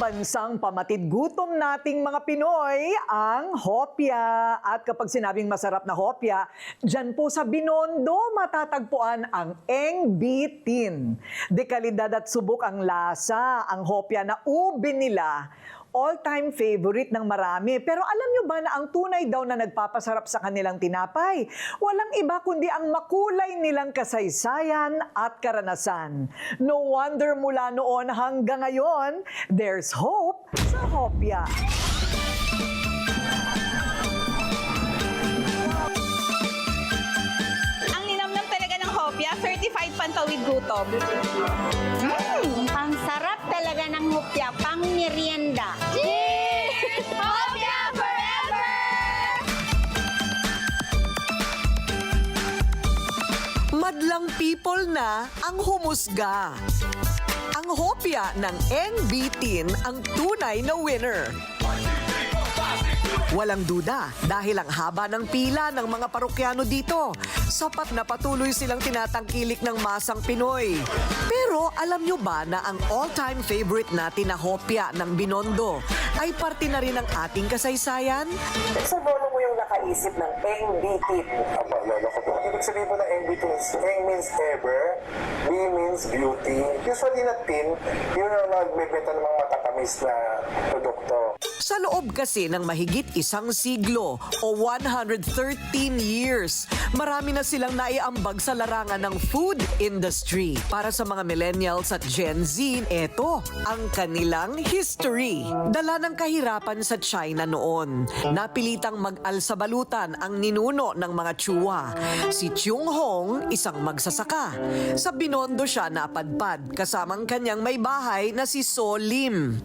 pambansang pamatid gutom nating mga Pinoy ang hopya. At kapag sinabing masarap na hopya, dyan po sa Binondo matatagpuan ang Eng. Dekalidad at subok ang lasa, ang hopya na ube nila all-time favorite ng marami. Pero alam nyo ba na ang tunay daw na nagpapasarap sa kanilang tinapay? Walang iba kundi ang makulay nilang kasaysayan at karanasan. No wonder mula noon hanggang ngayon, there's hope sa Hopya. Ang linamnam talaga ng hopya, certified pantawid gutom. Mm, talaga ng hupya, pang merienda. Cheers! Hopya forever! Madlang people na ang humusga. Ang hopya ng Eng Bitin ang tunay na winner. Walang duda dahil ang haba ng pila ng mga parokyano dito. Sapat na patuloy silang tinatangkilik ng masang Pinoy. Pero alam nyo ba na ang all-time favorite natin na hopya ng Binondo ay parte na rin ng ating kasaysayan? Sa lolo mo yung nakaisip ng NBT. Apa, lolo ko po. Ibig sabihin po ng NBT is, N means ever, B means beauty. Usually na tin, yun ang nagbebenta ng mga matatamis na produkto. Sa loob kasi ng mahigit isang siglo o 113 years, marami na silang naiambag sa larangan ng food industry. Para sa mga millennials at Gen Z, eto ang kanilang history. Dala ng kahirapan sa China noon. Napilitang mag-alsabalutan ang ninuno ng mga tsuwa. Si Chung Hong, isang magsasaka. Sa Binondo siya napadpad kasamang kanyang may bahay na si So Lim.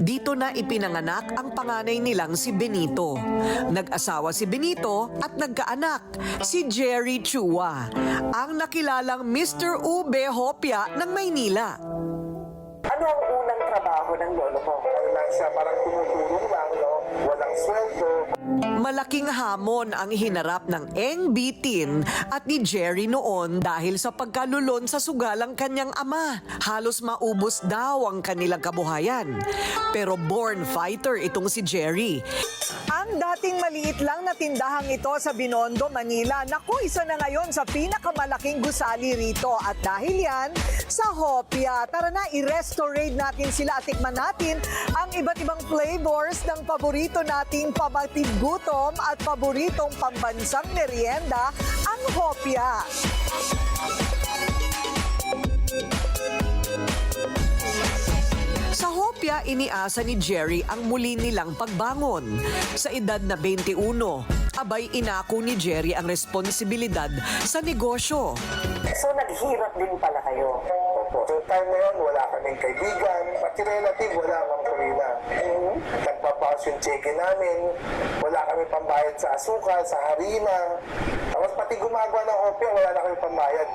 Dito na ipinanganak ang panganay nilang si Benito. Nag-asawa si Benito at nagkaanak si Jerry Chua, ang nakilalang Mr. Ube Hopia ng Maynila. Ano ang unang trabaho ng lolo? Ano lang siya, parang tumutulong lang, no? Walang sweldo. Malaking hamon ang hinarap ng Eng Bitin at ni Jerry noon dahil sa pagkalulon sa sugalang kanyang ama. Halos maubos daw ang kanilang kabuhayan. Pero born fighter itong si Jerry. Ang dating maliit lang na tindahang ito sa Binondo, Manila, naku, isa na ngayon sa pinakamalaking gusali rito. At dahil yan, sa Hopia, tara na, i-restaurate natin sila at tikman natin ang iba't ibang flavors ng paborito nating pabatid gutom at paboritong pambansang merienda, ang Hopia. Sa Hopia, iniasa ni Jerry ang muli nilang pagbangon. Sa edad na 21, abay inako ni Jerry ang responsibilidad sa negosyo. So, naghirap din pala kayo. Opo. So, time na yun, wala kaming kaibigan. Pati relative, wala kang purina. Mm-hmm. Nagpapaus yung cheque namin. Wala kami pambayad sa asukal, sa harina. Tapos pati gumagawa ng opya, wala na kami pambayad.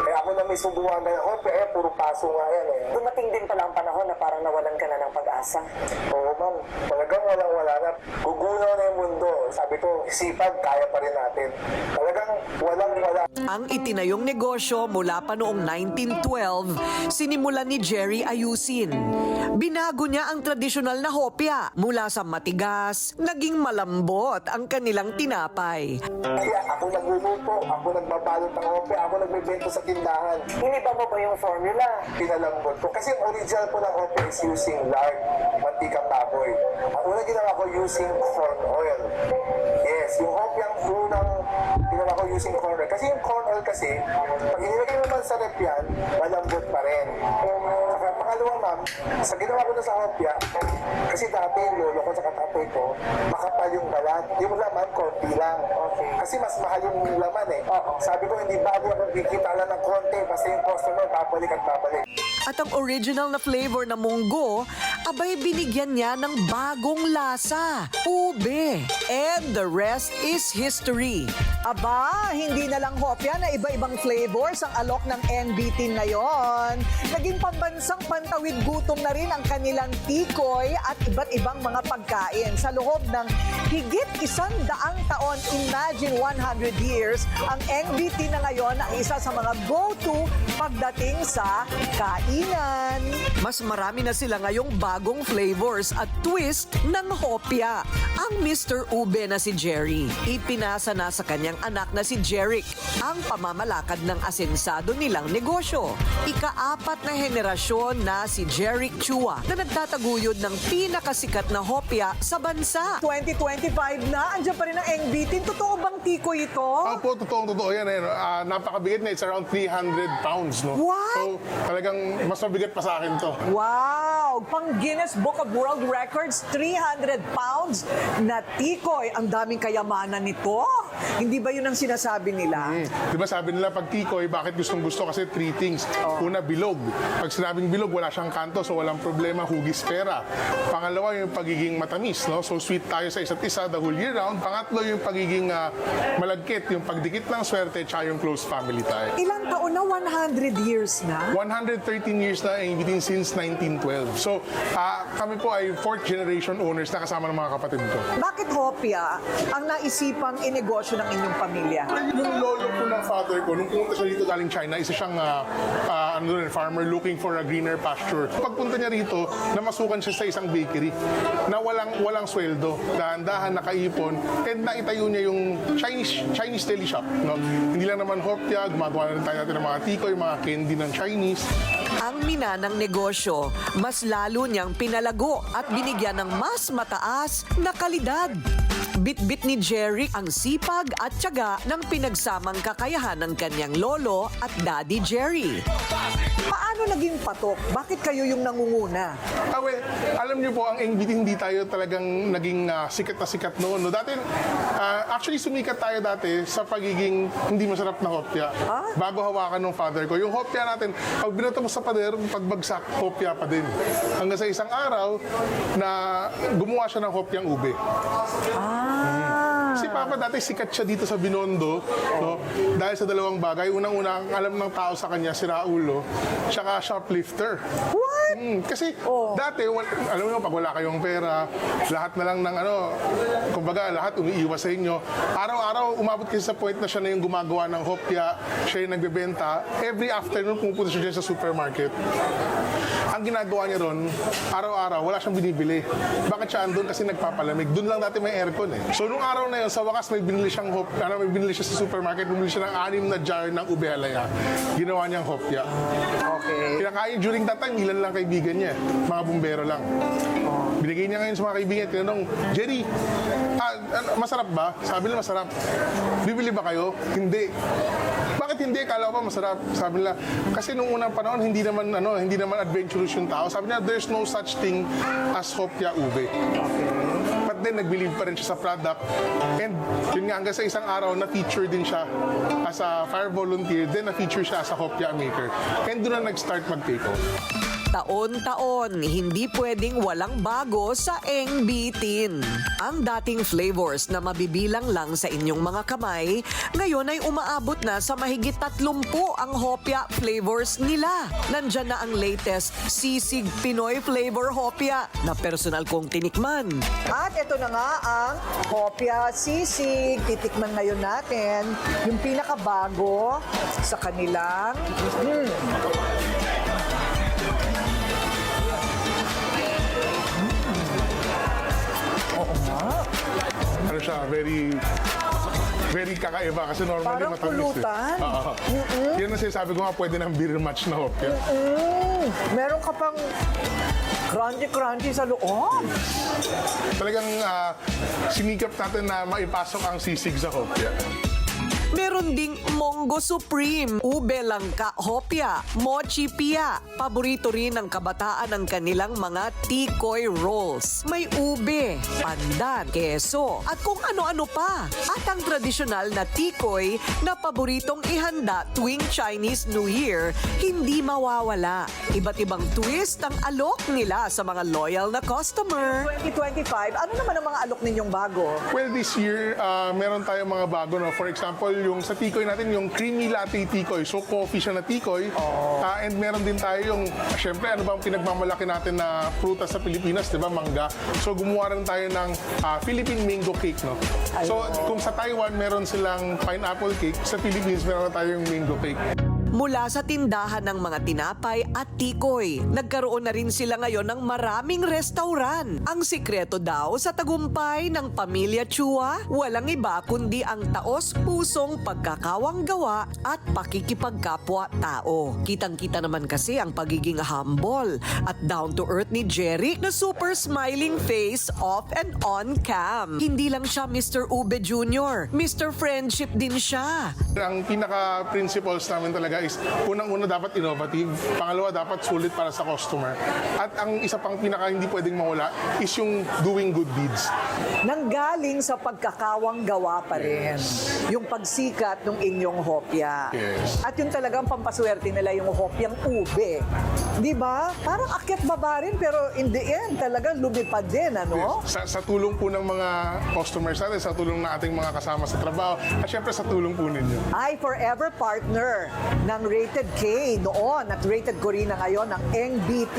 Kaya ako na may subuhan ng opya, eh, puro paso nga yan eh. Dumating din pala ang panahon na parang nawalan ka na ng pag-asa. Oo, ma'am. Talagang walang-wala na. Gugunaw. Sabi ko, sipag, kaya pa rin natin. Talagang walang-wala. Ang itinayong negosyo mula pa noong 1912, sinimulan ni Jerry ayusin. Binago niya ang tradisyonal na hopya mula sa matigas, naging malambot ang kanilang tinapay. Kaya ako nagluluto, ako nagbabalot ng ope, ako nagbebento sa tindahan. Iniba mo ba yung formula? Pinalambot ko. Kasi yung original po ng ope is using lard, mantikang baboy. Ang unang ginawa ko using corn oil. Yes, yung ope ang unang ginawa ko using corn oil. Kasi yung corn oil kasi, pag inilagay mo naman sa rep yan, malambot pa rin. Saka pangalawa ma'am, sa ginawa ko na sa hopya, kasi dati yung lolo ko sa tatay ko, makapal yung balat. Yung laman, konti lang. Kasi mas mahal yung laman eh. Sabi ko, hindi bago ako kikita lang ng konti, basta yung customer, babalik at babalik. At ang original na flavor na munggo, abay binigyan niya ng bagong lasa, ube. And the rest is history. Aba, hindi na lang hopya na iba-ibang flavors ang alok ng NBT ngayon. Naging pambansang pantawid gutom na rin ang kanilang tikoy at iba't ibang mga pagkain. Sa loob ng higit isang daang taon, imagine 100 years, ang NBT na ngayon ang isa sa mga go-to pagdating sa kainan. Mas marami na sila ngayong bago bagong flavors at twist ng hopya. Ang Mr. Ube na si Jerry, ipinasa na sa kanyang anak na si Jeric ang pamamalakad ng asensado nilang negosyo. Ikaapat na henerasyon na si Jeric Chua na nagtataguyod ng pinakasikat na hopya sa bansa. 2025 na, andyan pa rin ang NBT. Totoo bang tiko ito? Opo, totoo, totoo yan. Eh. Ah, napakabigat na. It's around 300 pounds, no? What? So, talagang mas mabigat pa sa akin to. Wow! Pang Guinness Book of World Records, 300 pounds na tikoy. Ang daming kayamanan nito. Hindi ba yun ang sinasabi nila? Di ba sabi nila pag tikoy, bakit gustong gusto? Kasi three things. Una, bilog. Pag sinabing bilog, wala siyang kanto, so walang problema, hugis pera. Pangalawa, yung pagiging matamis, no? So sweet tayo sa isa't isa the whole year round. Pangatlo, yung pagiging ah, malagkit, yung pagdikit ng swerte, tsaka yung close family tayo. Ilang taon na? 100 years na? 113 years na ang bitin since 1912. So, ah, kami po ay fourth generation owners na kasama ng mga kapatid ko. Bakit hopya ang naisipang inegosyo ng inyong pamilya? Yung lolo po ng father ko, nung pumunta siya dito galing China, isa siyang ah, ah, ano rin, farmer looking for a greener pasture. Pagpunta niya rito, namasukan siya sa isang bakery na walang walang sweldo, dahan-dahan nakaipon, and naitayo niya yung Chinese Chinese deli shop. No? Hindi lang naman hopya, gumagawa na rin tayo natin ng mga tikoy, mga candy ng Chinese. Ang minanang negosyo, mas lalo niyang pinalago at binigyan ng mas mataas na kalidad. Bit-bit ni Jerry ang sipag at tiyaga ng pinagsamang kakayahan ng kanyang lolo at daddy Jerry. Paano naging patok? Bakit kayo yung nangunguna? Ah, well, alam niyo po, ang NBT hindi tayo talagang naging ah, sikat na sikat noon. No? Dati, ah, actually sumikat tayo dati sa pagiging hindi masarap na hopya. Bago hawakan ng father ko. Yung hopya natin, pag binato mo sa pader, pagbagsak, hopya pa din. Hanggang sa isang araw na gumawa siya ng hopyang ube. Ah. Si Papa dati sikat siya dito sa Binondo, no? Dahil sa dalawang bagay. Unang-una, ang alam ng tao sa kanya, si Raulo, tsaka shoplifter. What? Mm, kasi Oh. dati, wal- alam mo, pag wala kayong pera, lahat na lang ng ano, kumbaga lahat umiiwas sa inyo. Araw-araw, umabot kasi sa point na siya na yung gumagawa ng hopya, siya yung nagbebenta. Every afternoon, pumupunta siya sa supermarket. Ang ginagawa niya ron, araw-araw, wala siyang binibili. Bakit siya andun? Kasi nagpapalamig. Doon lang dati may aircon eh. So, nung araw na yun, sa wakas may binili siyang hop, ano, may binili siya sa supermarket, bumili siya ng anim na jar ng ube halaya. Ginawa niyang hopya. Okay. Kinakain during that time, ilan lang kaibigan niya. Mga bumbero lang. Binigay niya ngayon sa mga kaibigan, tinanong, Jerry, ah, ano, masarap ba? Sabi nila masarap. Bibili ba kayo? Hindi. Bakit hindi? Kala ko pa masarap. Sabi nila, kasi nung unang panahon, hindi naman, ano, hindi naman adventurous yung tao. Sabi niya, there's no such thing as hopya ube. But then, nag-believe pa rin siya sa product. And yun nga, hanggang sa isang araw, na-feature din siya as a fire volunteer. Then, na-feature siya as a hopya maker. And doon na nag-start mag-take off. Taon-taon, hindi pwedeng walang bago sa Eng Bitin. Ang dating flavors na mabibilang lang sa inyong mga kamay, ngayon ay umaabot na sa mahigit 30 ang hopya flavors nila. Nandyan na ang latest sisig Pinoy flavor hopya na personal kong tinikman. At ito na nga ang Hopia Sisig. Titikman ngayon natin yung pinakabago sa kanilang mm, very very kakaiba kasi normally Parang matamis pulutan. eh. Oo. Yan ang sinasabi ko nga pwede ng beer match na hopya. mm, meron ka pang crunchy-crunchy sa loob. Talagang ah, sinikap natin na maipasok ang sisig sa hopya. Meron ding Mongo Supreme, Ube Langka Hopya, Mochi Pia. Paborito rin ng kabataan ang kanilang mga tikoy rolls. May ube, pandan, keso, at kung ano-ano pa. At ang tradisyonal na tikoy na paboritong ihanda tuwing Chinese New Year, hindi mawawala. Iba't ibang twist ang alok nila sa mga loyal na customer. 2025, ano naman ang mga alok ninyong bago? Well, this year, ah, meron tayong mga bago. No? For example, yung sa tikoy natin, yung creamy latte tikoy. So, coffee siya na tikoy. Ah, and meron din tayo yung, syempre, ano ba ang pinagmamalaki natin na prutas sa Pilipinas, di ba? Mangga. So, gumawa rin tayo ng ah, Philippine mango cake, no? So, kung sa Taiwan, meron silang pineapple cake, sa Philippines, meron tayong mango cake. Mula sa tindahan ng mga tinapay at tikoy. Nagkaroon na rin sila ngayon ng maraming restauran. Ang sikreto daw sa tagumpay ng pamilya Chua, walang iba kundi ang taos pusong pagkakawang gawa at pakikipagkapwa-tao. Kitang-kita naman kasi ang pagiging humble at down to earth ni Jerry na super smiling face off and on cam. Hindi lang siya Mr. Ube Jr., Mr. Friendship din siya. Ang pinaka-principles namin talaga is, unang-una dapat innovative, pangalawa dapat sulit para sa customer. At ang isa pang pinaka hindi pwedeng mawala is yung doing good deeds. Nanggaling sa pagkakawang gawa pa rin. Yung pagsikat ng inyong hopya. Yes. At yung talagang pampaswerte nila yung hopyang ube. Di ba? Parang akyat baba rin pero in the end talagang lumipad din, ano? Sa, sa tulong po ng mga customers natin, sa tulong ng ating mga kasama sa trabaho, at syempre sa tulong po ninyo. ay forever partner ng Rated K noon at Rated ko rin na ngayon ng NBT.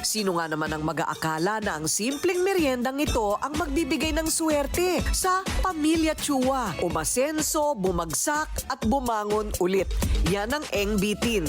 Sino nga naman ang mag-aakala na ang simpleng meriendang ito ang magbibigay ng swerte sa pamilya Chua. Umasenso, bumagsak at bumangon ulit. Yan ang engbitin.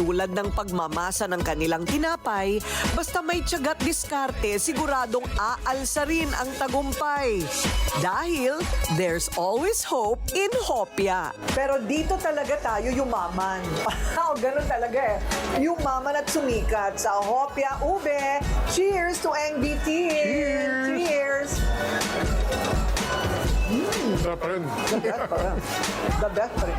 Tulad ng pagmamasa ng kanilang tinapay, basta may tiyagat diskarte, siguradong aalsa rin ang tagumpay. Dahil there's always hope in Hopia. Pero dito talaga tayo yumaman. oh, ganun talaga eh. Yumaman at sumikat sa Hopia Ube. Cheers to NBT! Cheers! Cheers! Sarap pa rin. The best pa rin. The best pa rin